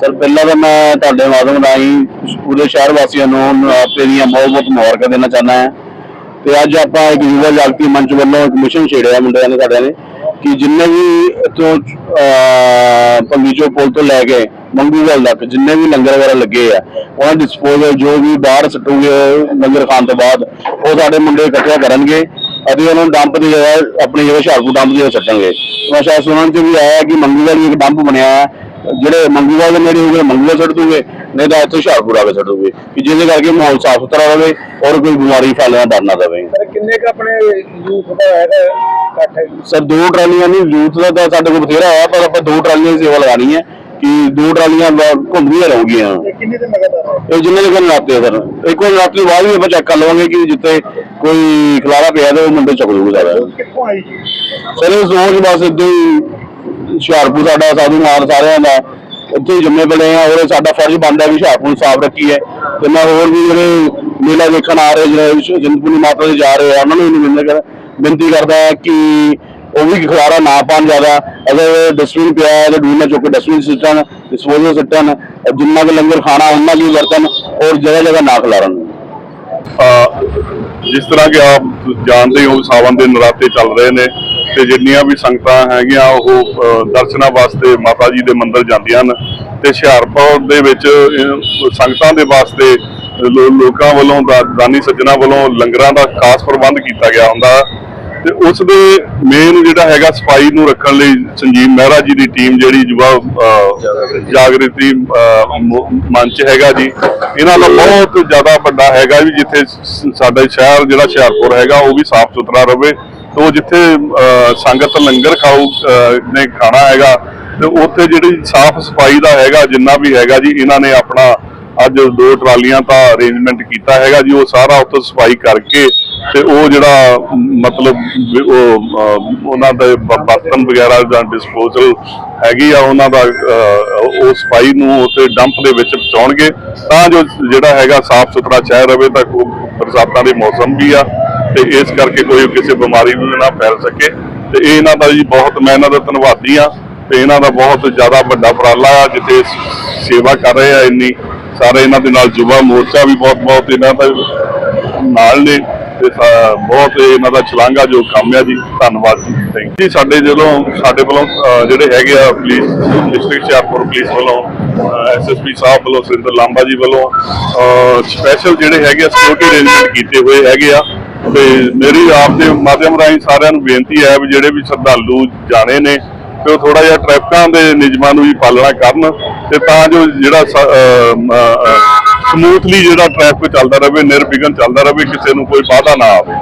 Sir, ਪਹਿਲਾਂ ਤਾਂ ਮੈਂ ਤੁਹਾਡੇ ਮਾਧਿਅਮ ਰਾਹੀਂ ਪੂਰੇ ਸ਼ਹਿਰ ਵਾਸੀਆਂ ਨੂੰ ਨਵਰਾਤਰੇ ਦੀਆਂ ਬਹੁਤ ਬਹੁਤ ਮੁਬਾਰਕਾਂ ਦੇਣਾ ਚਾਹੁੰਦਾ ਹਾਂ। ਤੇ ਅੱਜ ਆਪਾਂ ਇੱਕ ਯੁਵਾ ਜਾਗਤੀ ਮੰਚ ਵੱਲੋਂ ਇੱਕ ਮਿਸ਼ਨ ਛੇੜਿਆ ਮੁੰਡਿਆਂ ਨੇ, ਸਾਡਿਆਂ ਨੇ, ਕਿ ਜਿੰਨੇ ਵੀ ਇੱਥੋਂ ਪੰਗੀਚੋ ਪੁਲ ਤੋਂ ਲੈ ਕੇ ਮੰਗੂਵਾਲ ਤੱਕ ਜਿੰਨੇ ਵੀ ਲੰਗਰ ਵਗੈਰਾ ਲੱਗੇ ਆ, ਉਹਨਾਂ ਡਿਸਪੋਜ਼ਲ ਜੋ ਵੀ ਬਾਹਰ ਸੁੱਟੂਗੇ, ਲੰਗਰ ਖਾਣ ਤੋਂ ਬਾਅਦ, ਉਹ ਸਾਡੇ ਮੁੰਡੇ ਇਕੱਠੇ ਕਰਨਗੇ ਅਤੇ ਉਹਨਾਂ ਨੂੰ ਡੰਪ ਦੀ ਜਗ੍ਹਾ, ਆਪਣੀ ਜਗ੍ਹਾ ਹੁਸ਼ਿਆਰਪੁਰ ਡੰਪ ਦੀ ਜਗ੍ਹਾ ਸੁੱਟਣਗੇ। ਮੈਂ ਸ਼ਾਇਦ ਸੁਣਨ ਚ ਵੀ ਆਇਆ ਕਿ ਮੰਗੂਵਾਲ ਵੀ ਇੱਕ ਡੰਪ ਬਣਿਆ ਹੈ। ਜਿਹੜੇ ਮੰਗੂਵਾਲ ਦੇ ਨੇੜੇ ਹੋਗੇ ਮੰਗੂਵਾਲ ਸੁੱਟ ਦੂਗੇ ਨਹੀਂ ਤਾਂ ਇੱਥੇ ਹੁਸ਼ਿਆਰਪੁਰ ਆ ਕੇ ਸੁੱਟ ਦੂਗੇ। ਕਿ ਜਿਹਦੇ ਕਰਕੇ ਮਾਹੌਲ ਸਾਫ਼ ਸੁਥਰਾ ਰਹੇ ਔਰ ਕੋਈ ਬਿਮਾਰੀ ਫੈਲਣ ਦਾ ਡਰ ਨਾ ਰਹੇ ਸਰ ਕਿੰਨੇ ਕ ਆਪਣੇ ਯੂਥ ਦਾ ਹੈਗਾ ਇਕੱਠ ਹੈ? ਜੀ? ਸਰ ਦੋ ਟਰਾਲੀਆਂ ਨਹੀਂ ਯੂਥ ਦਾ ਤਾਂ ਸਾਡੇ ਕੋਲ ਬਥੇਰਾ ਹੈ ਪਰ ਆਪਾਂ ਦੋ ਟਰਾਲੀਆਂ ਦੀ ਸੇਵਾ ਲਗਾਣੀ ਹੈ ਕਿ ਦੋ ਟਰਾਲੀਆਂ ਘੁੰਮਦੀਆਂ ਰਹੂਗੀਆਂ। ਇਹ ਕਿੰਨੇ ਦਿਨ ਲਗਾਤਾਰ? ਇਹ ਜਿੰਨੇ ਦਿਨ ਆ ਸਰ। ਇੱਕ ਵਾਰ ਰਾਤ ਤੋਂ ਬਾਅਦ ਵੀ ਆਪਾਂ ਚੈੱਕ ਕਰ ਲਵਾਂਗੇ ਕਿ ਜਿੱਥੇ ਕੋਈ ਖਲਾਰਾ ਪਿਆ ਤੇ ਉਹ ਮੁੰਡੇ ਚੱਕ ਲੂਗੇ ਸਾਰਾ। ਯੂਥ ਕਿੱਥੋਂ ਆਈ ਜੀ? ਸਰ ਸੋਚ ਬਸ ਏਦਾਂ ਹੀ ਹੁਸ਼ਿਆਰਪੁਰ ਸਾਡਾ ਸਾਧੂ ਮਾਰ ਸਾਰਿਆਂ ਦਾ, ਇੱਥੇ ਹੀ ਜੰਮੇ ਪਲੇ ਆ ਔਰ ਸਾਡਾ ਫਰਜ਼ ਬਣਦਾ ਵੀ ਹੁਸ਼ਿਆਰਪੁਰ ਨੂੰ ਸਾਫ਼ ਰੱਖੀਏ। ਤੇ ਮੈਂ ਹੋਰ ਵੀ ਜਿਹੜੇ ਮੇਲਾ ਦੇਖਣ ਆ ਰਹੇ, ਜਿਹੜੇ ਜਿੰਦਪੁਰੀ ਮਾਤਾ ਦੇ ਜਾ ਰਹੇ ਆ, ਉਹਨਾਂ ਨੂੰ ਵੀ ਬੇਨਤੀ ਕਰ ਬੇਨਤੀ ਕਰਦਾ ਕਿ ਉਹ ਵੀ ਖਲਾਰਾ ਨਾ ਪਾਉਣ ਜ਼ਿਆਦਾ। ਅਗਰ ਡਸਟਬਿਨ ਪਿਆ ਹੈ, ਤਾਂ ਡੂਨਾ ਚੁੱਕ ਕੇ ਡਸਟਬਿਨ ਸਿੱਟਣ ਡਿਸਪੋਜ਼ਲ ਸਿੱਟਣ ਜਿੰਨਾ ਕੁ ਲੰਗਰ ਖਾਣਾ, ਉਹਨਾਂ ਕੀ ਵਰਤਣ, ਔਰ ਜਗ੍ਹਾ ਜਗ੍ਹਾ ਨਾ ਖਿਲਾਰਨ। ਜਿਸ ਤਰ੍ਹਾਂ ਕਿ ਆਪ ਜਾਣਦੇ ਹੋ ਸਾਵਨ ਦੇ ਨਰਾਤੇ ਚੱਲ ਰਹੇ ਨੇ। ਤੇ ਜਿੰਨੀਆਂ ਵੀ ਸੰਗਤਾਂ ਹੈਗੀਆਂ ਉਹ ਦਰਸ਼ਨਾਂ ਵਾਸਤੇ ਮਾਤਾ ਜੀ ਦੇ ਮੰਦਿਰ ਜਾਂਦੀਆਂ ਹਨ ਤੇ ਹੁਸ਼ਿਆਰਪੁਰ ਦੇ ਵਿੱਚ ਸੰਗਤਾਂ ਦੇ ਵਾਸਤੇ ਲੋ- ਲੋਕਾਂ ਵੱਲੋਂ ਦਾਨੀ ਸੱਜਣਾ ਵੱਲੋਂ ਲੰਗਰਾਂ ਦਾ ਖਾਸ ਪ੍ਰਬੰਧ ਕੀਤਾ ਗਿਆ ਹੁੰਦਾ ਤੇ ਉਸ ਦੇ ਮੇਨ ਜਿਹੜਾ ਹੈਗਾ ਸਫ਼ਾਈ ਨੂੰ ਰੱਖਣ ਲਈ ਸੰਜੀਵ ਮਹਿਰਾ ਜੀ ਦੀ ਟੀਮ ਜਿਹੜੀ ਯੁਵਾ ਅਹ, ਜਾਗ੍ਰਿਤੀ ਮੰਚ ਹੈਗਾ ਜੀ ਇਹਨਾਂ ਦਾ ਬਹੁਤ ਜ਼ਿਆਦਾ ਵੱਡਾ ਹੈਗਾ ਵੀ ਜਿੱਥੇ ਸ- ਸਾਡਾ ਸ਼ਹਿਰ ਜਿਹੜਾ ਹੁਸ਼ਿਆਰਪੁਰ ਹੈਗਾ ਉਹ ਵੀ ਸਾਫ਼ ਸੁਥਰਾ ਰਵੇ। ਉਹ ਜਿੱਥੇ ਸੰਗਤ ਲੰਗਰ ਖਾਊ ਨੇ ਖਾਣਾ ਹੈਗਾ, ਤੇ ਉੱਥੇ ਜਿਹੜੀ ਸਾਫ਼ ਸਫ਼ਾਈ ਦਾ ਹੈਗਾ, ਜਿੰਨਾ ਵੀ ਹੈਗਾ ਜੀ, ਇਹਨਾਂ ਨੇ ਆਪਣਾ ਅੱਜ ਦੋ ਟਰਾਲੀਆਂ ਤਾਂ ਅਰੇਂਜਮੈਂਟ ਕੀਤਾ ਹੈਗਾ ਜੀ, ਉਹ ਸਾਰਾ ਉੱਥੇ ਸਫ਼ਾਈ ਕਰਕੇ ਤੇ ਉਹ ਜਿਹੜਾ, ਮਤਲਬ ਉਹ ਉਹਨਾਂ ਦੇ ਬਰਤਨ ਵਗੈਰਾ ਜਾਂ ਡਿਸਪੋਜ਼ਲ ਹੈਗੀ ਆ, ਉਹਨਾਂ ਦਾ ਉਹ ਸਫ਼ਾਈ ਨੂੰ ਉੱਥੇ ਡੰਪ ਦੇ ਵਿੱਚ ਪਹੁੰਚਾਉਣਗੇ, ਤਾਂ ਜੋ ਜਿਹੜਾ ਹੈਗਾ ਸਾਫ਼ ਸੁਥਰਾ ਸ਼ਹਿਰ ਰਵੇ, ਤਾਂ ਕੋ- ਬਰਸਾਤਾਂ ਦੇ ਮੌਸਮ ਵੀ ਆ। ਤੇ ਇਸ ਕਰਕੇ ਕੋਈ ਕਿਸੇ ਬਿਮਾਰੀ ਨੂੰ ਨਾ ਫੈਲ ਸਕੇ। ਤੇ ਇਹ ਇਹਨਾਂ ਦਾ ਜੀ ਬਹੁਤ ਮੈਂ ਇਹਨਾਂ ਦਾ ਧੰਨਵਾਦੀ ਆ। ਤੇ ਇਹਨਾਂ ਦਾ ਬਹੁਤ ਜ਼ਿਆਦਾ ਵੱਡਾ ਉਪਰਾਲਾ ਆ, ਜਿੱਥੇ ਸੇਵਾ ਕਰ ਰਹੇ ਆ ਇੰਨੀ। ਸਾਰੇ ਇਹਨਾਂ ਦੇ ਨਾਲ ਯੁਵਾ ਮੋਰਚਾ ਵੀ ਬਹੁਤ ਬਹੁਤ ਇਹਨਾਂ ਦਾ ਨਾਲ ਨੇ। ਤੇ ਸਾ- ਬਹੁਤ ਇਹਨਾਂ ਦਾ ਚਲਾਂਗਾ ਜੋ ਕੰਮ ਆ ਜੀ। ਧੰਨਵਾਦ ਜੀ। ਥੈਂਕ ਜੀ, ਸਾਡੇ ਜਦੋਂ ਸਾਡੇ ਵੱਲੋਂ ਜਿਹੜੇ ਹੈਗੇ ਆ ਪੁਲਿਸ, ਡਿਸਟ੍ਰਿਕਟ ਹੁਸ਼ਿਆਰਪੁਰ ਪੁਲਿਸ ਵੱਲੋਂ ਐਸਐਸਪੀ ਸਾਹਿਬ ਵੱਲੋਂ, ਸੁਰਿੰਦਰ ਲਾਂਬਾ ਜੀ ਵੱਲੋਂ ਸਪੈਸ਼ਲ ਜਿਹੜੇ ਹੈਗੇ ਆ ਸਿਕਿਉਰਿਟੀ ਅਰੇਂਜਮੈਂਟ ਕੀਤੇ ਹੋਏ ਹੈਗੇ ਆ। ਤੇ ਮੇਰੀ ਆਪ ਦੇ ਮਾਧਿਅਮ ਰਾਹੀਂ ਸਾਰਿਆਂ ਨੂੰ ਬੇਨਤੀ ਹੈ ਵੀ ਜਿਹੜੇ ਵੀ ਸ਼ਰਧਾਲੂ ਜਾਣੇ ਨੇ, ਤੇ ਉਹ ਥੋੜਾ ਜਿਹਾ ਟ੍ਰੈਫਿਕਾਂ ਦੇ ਨਿਯਮਾਂ ਨੂੰ ਵੀ ਪਾਲਣਾ ਕਰਨ ਤੇ ਤਾਂ ਜੋ ਜਿਹੜਾ ਸਮੂਥਲੀ ਜਿਹੜਾ ਟ੍ਰੈਫਿਕ ਚੱਲਦਾ ਰਹੇ, ਨਿਰਵਿਘਨ ਚੱਲਦਾ ਰਹੇ, ਕਿਸੇ ਨੂੰ ਕੋਈ ਬਾਧਾ ਨਾ ਆਵੇ।